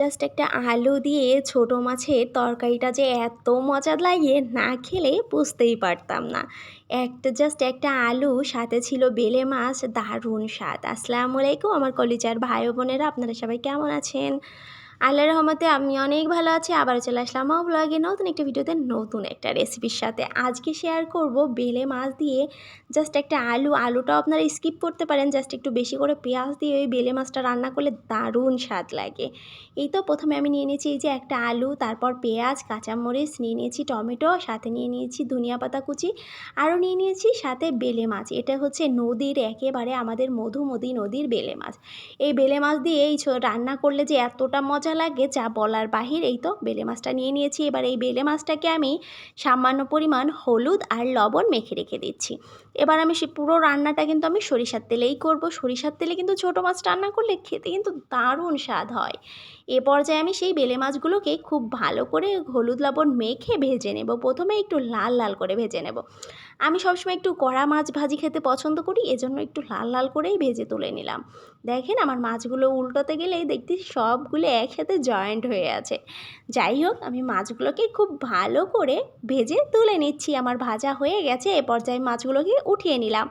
Just একটা আলু দিয়ে ছোট মাছের তরকারিটা যে এত মজা লাগে না খেলে বুঝতেই পারতাম না। একটা জাস্ট একটা আলু, সাথে ছিল বেলে মাছ, দারুণ স্বাদ। আসসালামু আলাইকুম আমার কলিজার ভাই বোনেরা, আপনারা সবাই কেমন আছেন? আল্লাহ রহমতে আমি অনেক ভালো আছি আবার চলে আসলাম আমার ব্লগে নতুন একটা ভিডিওতে নতুন একটা রেসিপির সাথে। আজকে শেয়ার করব বেলে মাছ দিয়ে। জাস্ট একটা আলু, আলুটাও আপনারা স্কিপ করতে পারেন জাস্ট একটু বেশি করে পেঁয়াজ দিয়ে ওই বেলে মাছটা রান্না করলে দারুণ স্বাদ লাগে। এই তো প্রথমে আমি নিয়ে নিয়েছি এই যে একটা আলু, তারপর পেঁয়াজ, কাঁচামরিচ, নিয়ে নিয়েছি টমেটো, সাথে নিয়ে নিয়েছি ধনিয়া পাতা কুচি, আরও নিয়ে নিয়েছি সাথে বেলে মাছ। এটা হচ্ছে নদীর একেবারে আমাদের মধুমতি নদীর বেলে মাছ। এই বেলে মাছ দিয়ে এই রান্না করলে যে এতটা মজা মজা লাগে যা বলার বাহির, এই তো বেলে মাছটা নিয়ে নিয়েছি। এবার এই বেলে মাছটাকে আমি সামান্য পরিমাণ হলুদ আর লবণ মেখে রেখে দিচ্ছি। এবার আমি সে পুরো রান্নাটা কিন্তু আমি সরিষার তেলেই করব। সরিষার তেলে কিন্তু ছোটো মাছ রান্না করলে খেতে কিন্তু দারুণ স্বাদ হয়। এ পর্যায়ে আমি সেই বেলে মাছগুলোকে খুব ভালো করে হলুদ, লবণ মেখে ভেজে নেব। প্রথমে একটু লাল লাল করে ভেজে নেব। আমি সবসময় একটু কড়া মাছ ভাজি খেতে পছন্দ করি, এজন্য একটু লাল লাল করেই ভেজে তুলে নিলাম। দেখেন আমার মাছগুলো উল্টোতে গেলে দেখতে সবগুলো একসাথে জয়েন্ট হয়ে আছে। যাই হোক, আমি মাছগুলোকে খুব ভালো করে ভেজে তুলে নিচ্ছি। আমার ভাজা হয়ে গেছে, এ পর্যায়ে মাছগুলোকে উঠিয়ে নিলাম।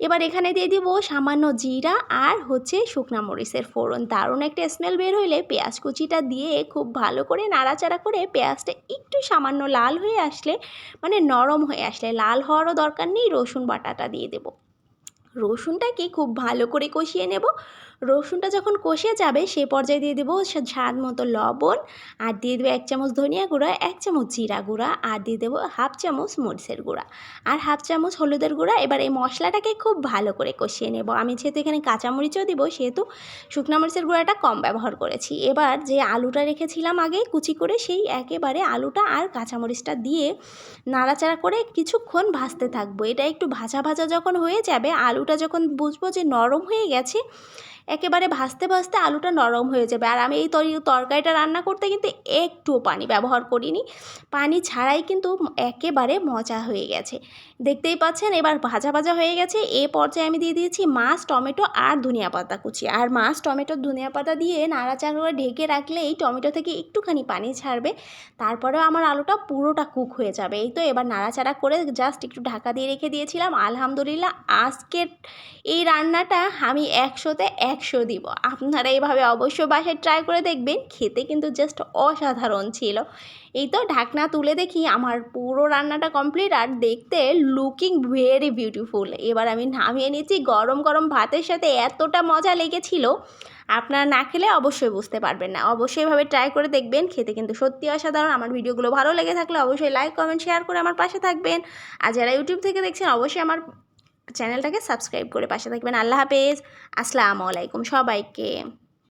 এবার এখানে দিয়ে দিব সামান্য জিরা আর হচ্ছে শুকনা মরিচের ফোড়ন। দারুণ একটা স্মেল বের হইলে পেঁয়াজ কুচিটা দিয়ে খুব ভালো করে নাড়াচাড়া করে পেঁয়াজটা একটু সামান্য লাল হয়ে আসলে মানে নরম হয়ে আসলে, লাল হওয়ারও দরকার নেই, রসুন বাটাটা দিয়ে দেব। রসুনটাকে খুব ভালো করে কষিয়ে নেব। রসুনটা যখন কষে যাবে সেই পর্যায়ে দিয়ে দেবো স্বাদ মতো লবণ। আর দিয়ে দেবো এক চামচ ধনিয়া গুঁড়া, এক চামচ জিরা গুঁড়া। আর দিয়ে দেবো হাফ চামচ মরিচের গুঁড়া। আর হাফ চামচ হলুদের গুঁড়া। এবার এই মশলাটাকে খুব ভালো করে কষিয়ে নেব। আমি যেহেতু এখানে কাঁচামরিচও দিব, সেহেতু শুকনো মরিচের গুঁড়াটা কম ব্যবহার করেছি। এবার যে আলুটা রেখেছিলাম আগে কুচি করে, সেই একেবারে আলুটা আর কাঁচামরিচটা দিয়ে নাড়াচাড়া করে কিছুক্ষণ ভাজতে থাকব। এটা একটু ভাজা ভাজা যখন হয়ে যাবে, আলুটা যখন বুঝব যে নরম হয়ে গেছে একেবারে ভাজতে ভাজতে আলুটা নরম হয়ে যাবে। আর আমি এই তরকারিটা রান্না করতে কিন্তু একটুও পানি ব্যবহার করিনি। পানি ছাড়াই কিন্তু একেবারে মজা হয়ে গেছে। দেখতেই পাচ্ছেন এবার ভাজা ভাজা হয়ে গেছে। এ পর্যায়ে আমি দিয়ে দিয়েছি মাছ, টমেটো আর ধনিয়া পাতা কুচি। আর মাছ, টমেটো, ধনিয়া পাতা দিয়ে নাড়াচাড়া করে ঢেকে রাখলে এই টমেটো থেকে একটুখানি পানি ছাড়বে। তারপরেও আমার আলুটা পুরোটা কুক হয়ে যাবে। এই তো এবার নাড়াচাড়া করে জাস্ট একটু ঢাকা দিয়ে রেখে দিয়েছিলাম। আলহামদুলিল্লাহ আজকের এই রান্নাটা আমি একশোতে একশো দিব। আপনারা এইভাবে অবশ্যই বাসায় ট্রাই করে দেখবেন, খেতে কিন্তু জাস্ট অসাধারণ ছিল। এই তো ঢাকনা তুলে দেখি, আমার পুরো রান্নাটা কমপ্লিট আর দেখতে লুকিং ভেরি বিউটিফুল এবার আমি নামিয়ে নিয়েছি গরম গরম ভাতের সাথে এতটা মজা লেগেছিল, আপনারা না খেলে অবশ্যই বুঝতে পারবেন না। অবশ্যই এভাবে ট্রাই করে দেখবেন, খেতে কিন্তু সত্যি অসাধারণ। আমার ভিডিওগুলো ভালো লেগে থাকলে অবশ্যই লাইক কমেন্ট শেয়ার করে আমার পাশে থাকবেন। আর যারা ইউটিউব থেকে দেখছেন, অবশ্যই আমার চ্যানেলটাকে সাবস্ক্রাইব করে পাশে থাকবেন। আল্লাহ হাফেজ। আসসালামু আলাইকুম সবাইকে।